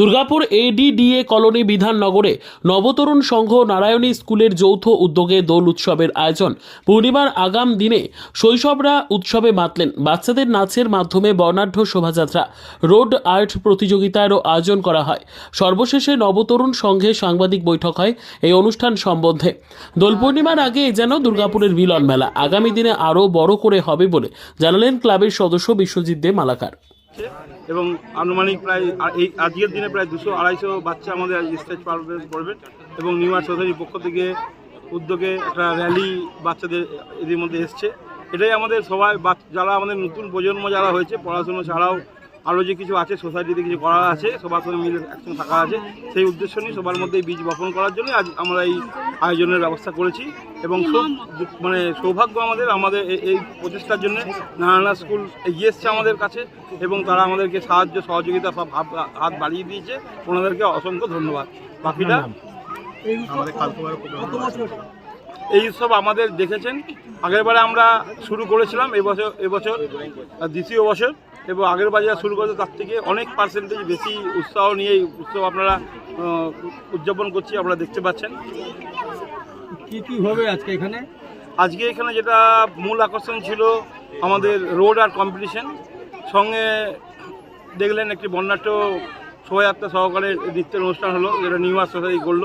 Durgapur ADDA colony বিধাননগরে নবতরুণ সংঘ নারায়ণী স্কুলের যৌথ উদ্যোগে দোল উৎসবের আয়োজন। পূর্ণিমার আগাম দিনে শৈশবরা উৎসবে মাতলেন। বাচ্চাদের নাচের মাধ্যমে বর্ণাঢ্য শোভাযাত্রা, রোড আর্ট প্রতিযোগিতারও আয়োজন করা হয়। সর্বশেষে নবতরুণ সংঘে সাংবাদিক বৈঠক হয় এই অনুষ্ঠান সম্বন্ধে। দোল পূর্ণিমার আগে যেন দুর্গাপুরের মিলন মেলা। আগামী দিনে আরও বড় করে হবে বলে জানালেন ক্লাবের সদস্য বিশ্বজিৎ দে মালাকার। এবং আনুমানিক প্রায় এই আজকের দিনে প্রায় দুশো আড়াইশো বাচ্চা আমাদের স্টেজ পারফরমেন্স করবেন এবং নিউয়ার চৌধুরীর পক্ষ থেকে উদ্যোগে একটা র্যালি বাচ্চাদের এদের মধ্যে এসছে। এটাই আমাদের সবাই যারা আমাদের নতুন প্রজন্ম যারা হয়েছে, পড়াশুনো ছাড়াও আরও যে কিছু আছে সোসাইটিতে কিছু করা আছে সবার সঙ্গে মিলে একসঙ্গে থাকা আছে সেই উদ্দেশ্য নিয়ে সবার মধ্যে এই বীজ বপন করার জন্য আজ আমরা এই আয়োজনের ব্যবস্থা করেছি এবং মানে সৌভাগ্য আমাদের আমাদের এই- এই প্রচেষ্টার জন্য নারায়ণা স্কুল এগিয়ে এসছে আমাদের কাছে এবং তারা আমাদেরকে সাহায্য সহযোগিতা সব হাত- হাত বাড়িয়ে দিয়েছে। ওনাদেরকে অসংখ্য ধন্যবাদ। বাকিটা এই উৎসব আমাদের দেখেছেন। আগেরবারে আমরা শুরু করেছিলাম এবছর এবছর দ্বিতীয় বছর। এবং আগের বাজার শুরু করেছে তার থেকে অনেক পার্সেন্টেজ বেশি উৎসাহ নিয়ে এই উৎসব আপনারা উদযাপন করছি আপনারা দেখতে পাচ্ছেন। কি কি হবে আজকে এখানে? আজকে এখানে যেটা মূল আকর্ষণ ছিল আমাদের রোড আর কম্পিটিশন সঙ্গে দেখলেন একটি বর্ণাঢ্য শোভাযাত্রা সহকারে নৃত্যের অনুষ্ঠান হলো যেটা নিউ ইয়ার সোসাইটি করল।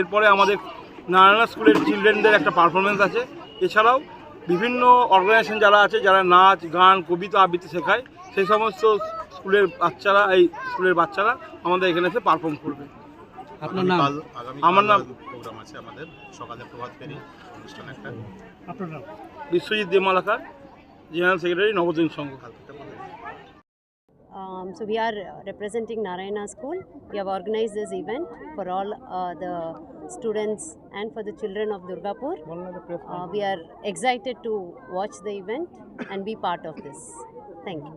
এরপরে আমাদের নারায়ণা স্কুলের চিলড্রেনদের একটা পারফরমেন্স আছে। এছাড়াও বিভিন্ন অর্গানাইজেশন যারা আছে যারা নাচ গান কবিতা আবৃত্তি শেখায় সেই সমস্ত স্কুলের বাচ্চারা এই স্কুলের বাচ্চারা আমাদের এখানে এসে পারফর্ম করবে। আপনার নাম? আমার নাম- প্রোগ্রাম আছে আমাদের সকালে প্রভাত ফেরি অনুষ্ঠান একটা। আপনার নাম? বিশ্বজিৎ দেমালাকার জেনারেল সেক্রেটারি নবদিন সংঘ। কালকে Um, so we are representing Narayana School. We have organized this event for all uh, the students and for the children of Durgapur. Uh, we are excited to watch the event and be part of this. Thank you.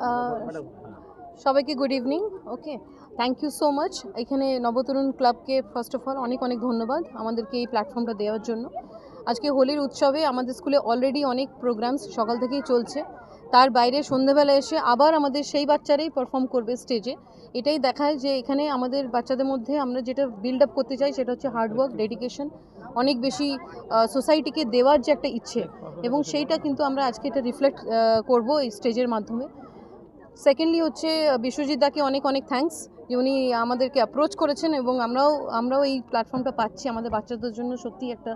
Ah, সবাইকে good evening okay thank you so much এখানে নবতরুণ ক্লাবকে first of all অনেক অনেক ধন্যবাদ আমাদেরকে এই প্ল্যাটফর্মটা দেওয়ার জন্য আজকে হোলির উৎসবে আমাদের স্কুলে অলরেডি অনেক প্রোগ্রামস সকাল থেকেই চলছে তার বাইরে সন্ধ্যেবেলা এসে আবার আমাদের সেই বাচ্চারাই পারফর্ম করবে স্টেজে এটাই দেখায় যে এখানে আমাদের বাচ্চাদের মধ্যে আমরা যেটা বিল্ড আপ করতে চাই সেটা হচ্ছে হার্ডওয়ার্ক ডেডিকেশন অনেক বেশি সোসাইটিকে দেওয়ার যে একটা ইচ্ছে। এবং সেইটা কিন্তু আমরা আজকে এটা রিফ্লেক্ট করব এই স্টেজের মাধ্যমে। সেকেন্ডলি হচ্ছে বিশ্বজিৎ দাকে অনেক অনেক থ্যাঙ্কস যে উনি আমাদেরকে অ্যাপ্রোচ করেছেন এবং আমরাও আমরাও এই প্ল্যাটফর্মটা পাচ্ছি। আমাদের বাচ্চাদের জন্য সত্যি একটা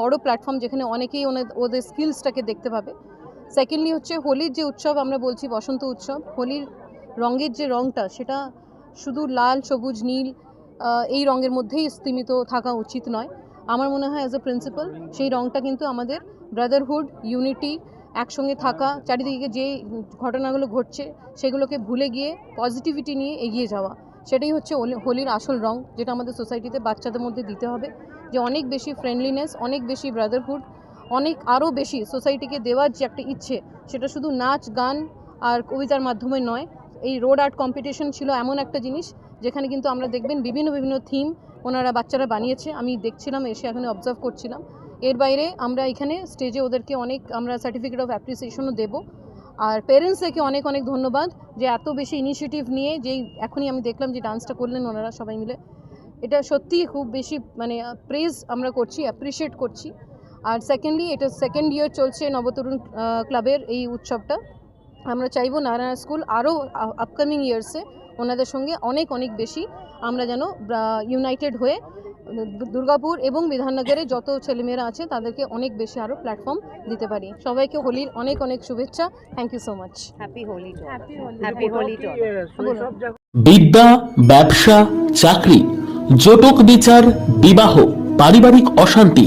বড় প্ল্যাটফর্ম যেখানে অনেকেই ওদের স্কিলসটাকে দেখতে পাবে। সেকেন্ডলি হচ্ছে হোলির যে উৎসব আমরা বলছি, বসন্ত উৎসব, হোলির রঙের যে রঙটা সেটা শুধু লাল, সবুজ, নীল এই রঙের মধ্যেই স্তীমিত থাকা উচিত নয়। আমার মনে হয় অ্যাজ এ প্রিন্সিপাল সেই রঙটা কিন্তু আমাদের ব্রাদারহুড ইউনিটি একসঙ্গে থাকা, চারিদিকে যে ঘটনাগুলো ঘটছে সেগুলোকে ভুলে গিয়ে পজিটিভিটি নিয়ে এগিয়ে যাওয়া। সেটাই হচ্ছে হোলি- হোলির আসল রং যেটা আমাদের সোসাইটিতে বাচ্চাদের মধ্যে দিতে হবে যে অনেক বেশি ফ্রেন্ডলিনেস অনেক বেশি ব্রাদারহুড অনেক আরও বেশি সোসাইটিকে দেওয়ার যে একটা ইচ্ছে, সেটা শুধু নাচ, গান আর কবিতার মাধ্যমে নয়, এই রোড আর্ট কম্পিটিশন ছিল এমন একটা জিনিস, যেখানে কিন্তু আমরা দেখবেন বিভিন্ন বিভিন্ন থিম ওনারা বাচ্চারা বানিয়েছে। আমি দেখছিলাম, এসে এখানে অবজার্ভ করছিলাম। এর বাইরে আমরা এখানে স্টেজে ওদেরকে অনেক আমরা সার্টিফিকেট অফ অ্যাপ্রিসিয়েশনও দেবো। আর প্যারেন্টসদেরকে অনেক অনেক ধন্যবাদ যে এত বেশি ইনিশিয়েটিভ নিয়ে যেই এখনই আমি দেখলাম যে ডান্সটা করলেন ওনারা সবাই মিলে। এটা সত্যিই খুব বেশি মানে প্রেজ আমরা করছি অ্যাপ্রিসিয়েট করছি। আর সেকেন্ডলি এটা সেকেন্ড ইয়ার চলছে নবতরুণ ক্লাবের এই উৎসবটা। আমরা চাইব নারায়ণ স্কুল আরও আপকামিং ইয়ার্সে ওনাদের সঙ্গে অনেক অনেক বেশি আমরা যেন ইউনাইটেড হয়ে দুর্গাপুর এবং বিধাননগরে যত ছেলেমেয়েরা আছে তাদেরকে অনেক বেশি আরও প্ল্যাটফর্ম দিতে পারি। সবাইকে হোলির অনেক অনেক শুভেচ্ছা। Thank you so much. Happy Holi to all. বিদ্যা ব্যবসা চাকরি জটক বিচার বিবাহ পারিবারিক অশান্তি